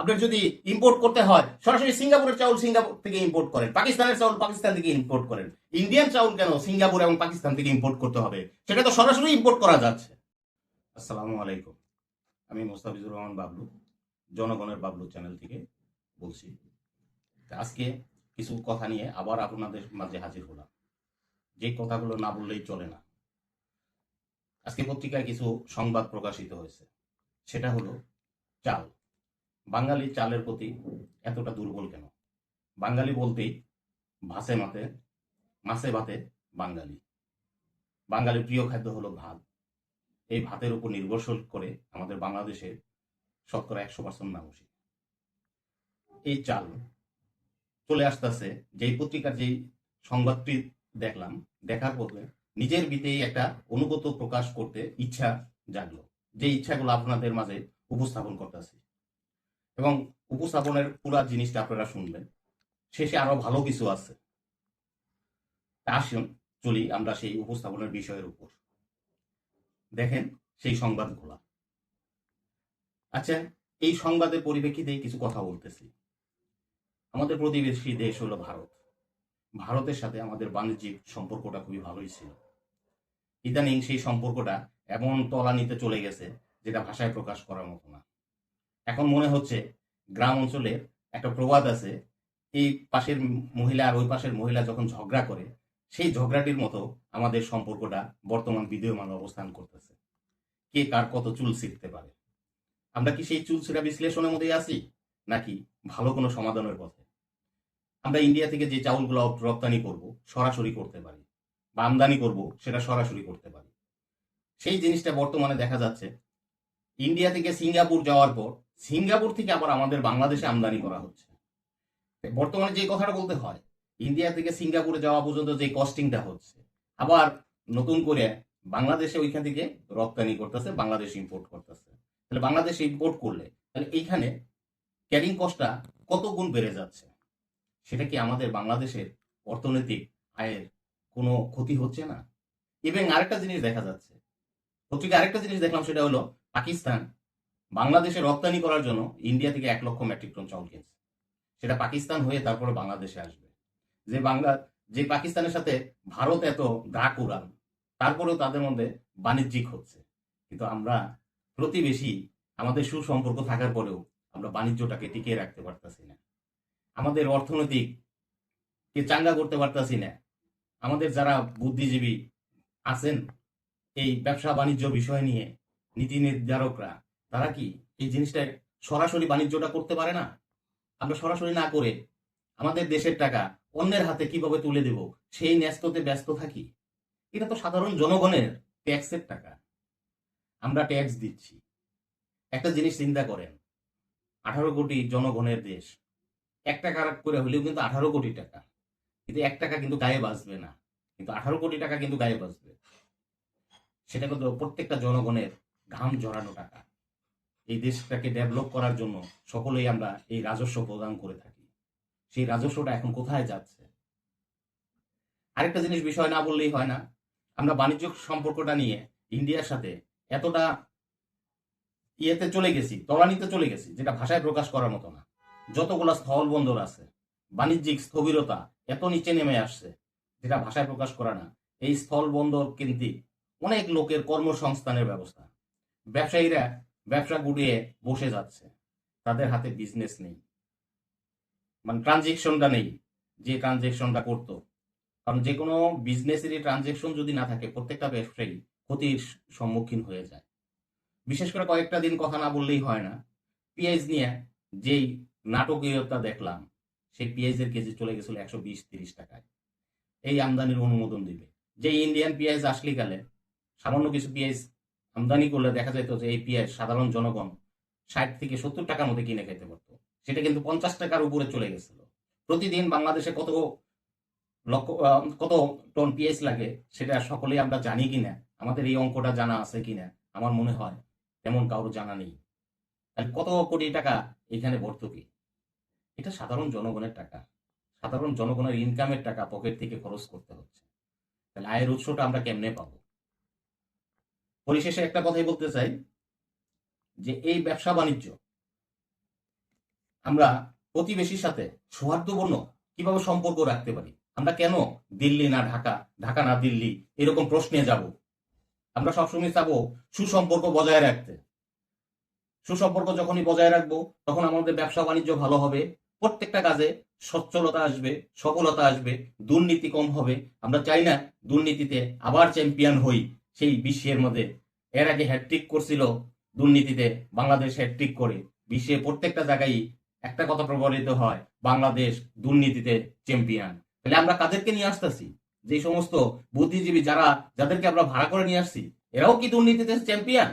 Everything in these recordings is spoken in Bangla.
আপনার যদি ইম্পোর্ট করতে হয়, সরাসরি সিঙ্গাপুরের চাউল সিঙ্গাপুর থেকে ইম্পোর্ট করেন, পাকিস্তানের চাউল পাকিস্তান থেকে ইম্পোর্ট করেন। ইন্ডিয়ান চাউল কেন সিঙ্গাপুর এবং পাকিস্তান থেকে ইম্পোর্ট করতে হবে? সেটা তো সরাসরি ইম্পোর্ট করা যাচ্ছে। আসসালামু আলাইকুম। আমি মোস্তাফিজুর রহমান বাবলু, জনগণের বাবলু চ্যানেল থেকে বলছি। আজকে কিছু কথা নিয়ে আবার আপনাদের মাঝে হাজির হলাম। যে কথাগুলো না বললেই চলে না। আজকে পত্রিকায় কিছু সংবাদ প্রকাশিত হয়েছে। সেটা হলো চাল। বাঙালি চালের প্রতি এতটা দুর্বল কেন? বাঙালি বলতেই ভাসে মাতে, মাছে ভাতে বাঙালি। বাঙালির প্রিয় খাদ্য হলো ভাত। এই ভাতের উপর নির্ভরশীল করে আমাদের বাংলাদেশের শতকরা একশো পার্সেন্ট মানুষই। এই চাল চলে আসতেছে, যেই পত্রিকার যেই সংবাদটি দেখলাম, দেখার পরে নিজের ভিতেই একটা অনুগত প্রকাশ করতে ইচ্ছা জাগলো। যে ইচ্ছাগুলো আপনাদের মাঝে উপস্থাপন করতেছি। এবং উপস্থাপনের পুরা জিনিসটা আপনারা শুনবেন। শেষে আরও ভালো কিছু আছে। আসুন, চলি আমরা সেই উপস্থাপনের বিষয়ের উপর। দেখেন সেই সংবাদগুলা। আচ্ছা এই সংবাদের পরিপ্রেক্ষিতে কিছু কথা বলতেছি। আমাদের প্রতিবেশী দেশ হলো ভারত। ভারতের সাথে আমাদের বাণিজ্যিক সম্পর্কটা খুবই ভালোই ছিল। ইদানিং সেই সম্পর্কটা এমন তলানিতে চলে গেছে যেটা ভাষায় প্রকাশ করার মতো না। এখন মনে হচ্ছে গ্রাম অঞ্চলে একটা প্রবাদ আছে। এই পাশের মহিলা আর ওই পাশের মহিলা যখন ঝগড়া করে, সেই ঝগড়াটির মতো আমাদের সম্পর্কটা বর্তমান বিদ্যমান অবস্থান করতেছে। কে কার কত চুল ছিঁড়তে পারে? আমরা কি সেই চুল ছিঁড়া বিশ্লেষণের মধ্যে আছি, নাকি ভালো কোনো সমাধানের পথে? আমরা ইন্ডিয়া থেকে যে চাউলগুলো রপ্তানি করব, সরাসরি করতে পারি, বা আমদানি করব, সেটা সরাসরি করতে পারি। সেই জিনিসটা বর্তমানে দেখা যাচ্ছে। ইন্ডিয়া থেকে সিঙ্গাপুর যাওয়ার পর সিঙ্গাপুর থেকে আবার আমাদের বাংলাদেশে আমদানি করা হচ্ছে। বর্তমানে যে কথাটা বলতে হয়, ইন্ডিয়া থেকে সিঙ্গাপুরে যাওয়া পর্যন্ত যে কস্টিংটা হচ্ছে, আবার নতুন করে বাংলাদেশে ওইখান থেকে রপ্তানি করতেছে, বাংলাদেশ ইম্পোর্ট করতেছে। তাহলে বাংলাদেশে ইম্পোর্ট করলে, তাহলে এইখানে ক্যারিং কস্টটা কত গুণ বেড়ে যাচ্ছে? সেটা কি আমাদের বাংলাদেশের অর্থনৈতিক আয়ের কোনো ক্ষতি হচ্ছে না? এবং আরেকটা জিনিস দেখা যাচ্ছে পত্রিকা আরেকটা জিনিস দেখলাম সেটা হলো পাকিস্তান বাংলাদেশে রপ্তানি করার জন্য ইন্ডিয়া থেকে এক লক্ষ মেট্রিক টন চাউল কিনছে। সেটা পাকিস্তান হয়ে তারপরে বাংলাদেশে আসবে। যে বাংলা যে পাকিস্তানের সাথে ভারত এত ডাক উড়ান, তারপরেও তাদের মধ্যে বাণিজ্যিক হচ্ছে। কিন্তু আমরা প্রতিবেশী, আমাদের সুসম্পর্ক থাকার পরেও আমরা বাণিজ্যটাকে টিকিয়ে রাখতে পারতাছি না। আমাদের অর্থনৈতিক কে চাঙ্গা করতে পারতাছি না। আমাদের যারা বুদ্ধিজীবী আছেন, এই ব্যবসা বাণিজ্য বিষয় নিয়ে নীতি নির্ধারকরা তারা কি এই জিনিসটা সরাসরি বাণিজ্যটা করতে পারে না? আমরা সরাসরি না করে আমাদের দেশের টাকা অন্যের হাতে কীভাবে তুলে দেব? সেই ন্যস্ততে ব্যস্ত থাকি। এটা তো সাধারণ জনগণের ট্যাক্সের টাকা। আমরা ট্যাক্স দিচ্ছি। একটা জিনিস চিন্তা করেন, আঠারো কোটি জনগণের দেশ। এক টাকা করে হলেও কিন্তু আঠারো কোটি টাকা। কিন্তু এক টাকা কিন্তু গায়ে বাঁচবে না। কিন্তু আঠারো কোটি টাকা কিন্তু গায়ে বাঁচবে সেটা কিন্তু প্রত্যেকটা জনগণের ঘাম জড়ানো টাকা। এই দেশটাকে ডেভেলপ করার জন্য সকলেই আমরা এই রাজস্ব প্রদান করে থাকি। সেই রাজস্বটা এখন কোথায় যাচ্ছে? আরেকটা জিনিস বিষয় না বললেই হয় না। আমরা বাণিজ্য সম্পর্কটা নিয়ে ইন্ডিয়ার সাথে এতটা ইয়েতে চলে গেছি, তলানিতে চলে গেছি, যেটা ভাষায় প্রকাশ করার মতো না। যতগুলা স্থল বন্দর আছে, বাণিজ্যিক স্থবিরতা এত নিচে নেমে আসছে, যেটা ভাষায় প্রকাশ করা না। এই স্থল বন্দর কিন্তু অনেক লোকের কর্মসংস্থানের ব্যবস্থা। ব্যবসায়ীরা ব্যবসা গুটিয়ে বসে যাচ্ছে। তাদের হাতে বিজনেস নেই। মানে ট্রানজেকশনটা নেই, যে ট্রানজেকশনটা করতো। কারণ যে কোনো বিজনেসেরই ট্রানজেকশন যদি না থাকে, প্রত্যেকটা ব্যবসায়ী ক্ষতির সম্মুখীন হয়ে যায়। বিশেষ করে কয়েকটা দিন কথা না বললেই হয় না। পিঁয়াজ নিয়ে যেই নাটকীয়তা দেখলাম, সেই পেঁয়াজের কেজি চলে গেছিল একশো বিশ তিরিশ টাকায়। এই আমদানির অনুমোদন দিবে। যে ইন্ডিয়ান পেঁয়াজ আসলি কালে সামান্য কিছু পেঁয়াজ আমদানি করলে দেখা যেত যে এই পেঁয়াজ সাধারণ জনগণ ষাট থেকে সত্তর টাকার মধ্যে কিনে খেতে পারতো। সেটা কিন্তু পঞ্চাশ টাকার উপরে চলে গেছিল। প্রতিদিন বাংলাদেশে কত লক্ষ কত টন পেঁয়াজ লাগে, সেটা সকলেই আমরা জানি কিনা, আমাদের এই অঙ্কটা জানা আছে কিনা, আমার মনে হয়, তেমন কারোর জানা নেই। তাহলে কত কোটি টাকা এখানে ভর্তুকি এটা সাধারণ জনগণের টাকা। সাধারণ জনগণের ইনকামের টাকা পকেট থেকে খরচ করতে হচ্ছে। তাহলে আয়ের উৎসটা আমরা কেমনে পাবো? পরিশেষে একটা কথাই বলতে চাই, যে এই ব্যবসা বাণিজ্য, আমরা প্রতিবেশীর সাথে সৌহার্দ্যপূর্ণ কীভাবে সম্পর্ক রাখতে পারি? আমরা কেন দিল্লি না ঢাকা? ঢাকা না দিল্লি? এরকম প্রশ্নে যাব। আমরা সবসময় চাবো সুসম্পর্ক বজায় রাখতে। সুসম্পর্ক যখনই বজায় রাখব, তখন আমাদের ব্যবসা বাণিজ্য ভালো হবে। প্রত্যেকটা কাজে সচ্ছলতা আসবে, সফলতা আসবে, দুর্নীতি কম হবে। আমরা চাই না দুর্নীতিতে আবার চ্যাম্পিয়ন হই। সেই বিশ্বের মধ্যে। এর আগে হ্যাট্রিক করছিল দুর্নীতিতে, বাংলাদেশ হ্যাট্রিক করে। বিশ্বে প্রত্যেকটা জায়গায় একটা কথা প্রবলিত হয়, বাংলাদেশ দুর্নীতিতে চ্যাম্পিয়ন তাহলে আমরা কাদেরকে নিয়ে আসতেছি? যে সমস্ত বুদ্ধিজীবী যারা, যাদেরকে আমরা ভাড়া করে নিয়ে আসছি, এরাও কি দুর্নীতিতে চ্যাম্পিয়ন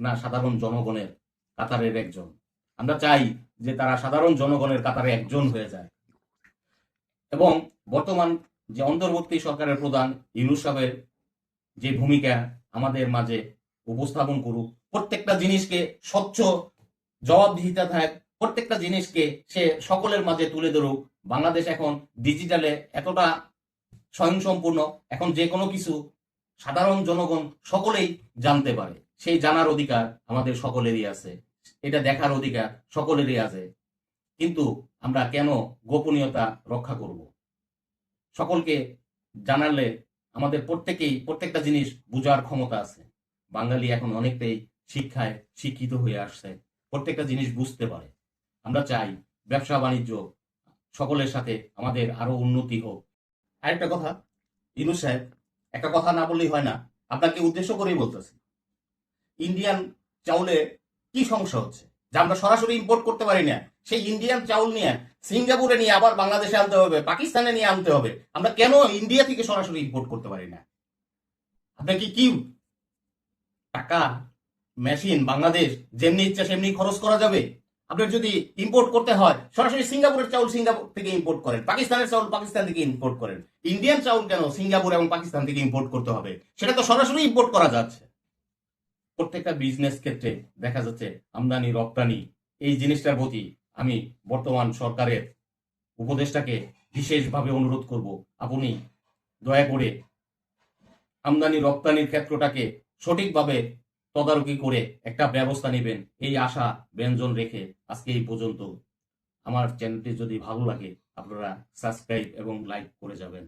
না, সাধারণ জনগণের কাতারের একজন। আমরা চাই যে তারা সাধারণ জনগণের কাতারে একজন হয়ে যায়। এবং বর্তমান যে অন্তর্বর্তী সরকারের প্রধান ইউনুস যে ভূমিকা আমাদের মাঝে উপস্থাপন করুক, প্রত্যেকটা জিনিসকে স্বচ্ছ জবাবদিহিতা থাক, প্রত্যেকটা জিনিসকে সে সকলের মাঝে তুলে ধরুক। বাংলাদেশ এখন ডিজিটালে এতটা স্বয়ংসম্পূর্ণ, এখন যে কোনো কিছু সাধারণ জনগণ সকলেই জানতে পারে। সেই জানার অধিকার আমাদের সকলেরই আছে। এটা দেখার অধিকার সকলেরই আছে। কিন্তু আমরা কেন গোপনীয়তা রক্ষা করব? সকলকে জানালে আমাদের প্রত্যেকেই, প্রত্যেকটা জিনিস বোঝার ক্ষমতা আছে। বাঙালি এখন অনেকটাই শিক্ষায় শিক্ষিত হয়ে আসছে। প্রত্যেকটা জিনিস বুঝতে পারে। আমরা চাই ব্যবসা, বাণিজ্য সকলের সাথে আমাদের আরও উন্নতি হোক। আরেকটা কথা ইনু সাহেব, একটা কথা না বললেই হয় না, আপনাকে উদ্দেশ্য করেই বলতেছি। ইন্ডিয়ান চাউলে কি সমস্যা হচ্ছে? যা আমরা সরাসরি ইম্পোর্ট করতে পারি না, সেই ইন্ডিয়ান চাউল নিয়ে সিঙ্গাপুরে নিয়ে আবার বাংলাদেশে আনতে হবে, পাকিস্তানে নিয়ে আনতে হবে। আমরা কেন ইন্ডিয়া থেকে সরাসরি ইম্পোর্ট করতে পারি না? আপনার কি কি টাকা মেশিন বাংলাদেশ, যেমনি ইচ্ছা সেমনি খরচ করা যাবে। আপনার যদি ইম্পোর্ট করতে হয়, সরাসরি সিঙ্গাপুরের চাউল সিঙ্গাপুর থেকে ইম্পোর্ট করেন, পাকিস্তানের চাউল পাকিস্তান থেকে ইম্পোর্ট করেন। ইন্ডিয়ান চাউল কেন সিঙ্গাপুর এবং পাকিস্তান থেকে ইম্পোর্ট করতে হবে? সেটা তো সরাসরি ইম্পোর্ট করা যাচ্ছে। প্রত্যেকটা বিজনেস ক্ষেত্রে দেখা যাচ্ছে আমদানি, রপ্তানি, এই জিনিসটার প্রতি আমি বর্তমান সরকারের উপদেষ্টাকে বিশেষভাবে অনুরোধ করব। আপনি দয়া করে আমদানি রপ্তানির ক্ষেত্রটাকে সঠিকভাবে তদারকি করে একটা ব্যবস্থা নেবেন। এই আশা ব্যঞ্জন রেখে আজকে এই পর্যন্ত। আমার চ্যানেলটি যদি ভালো লাগে, আপনারা সাবস্ক্রাইব এবং লাইক করে যাবেন।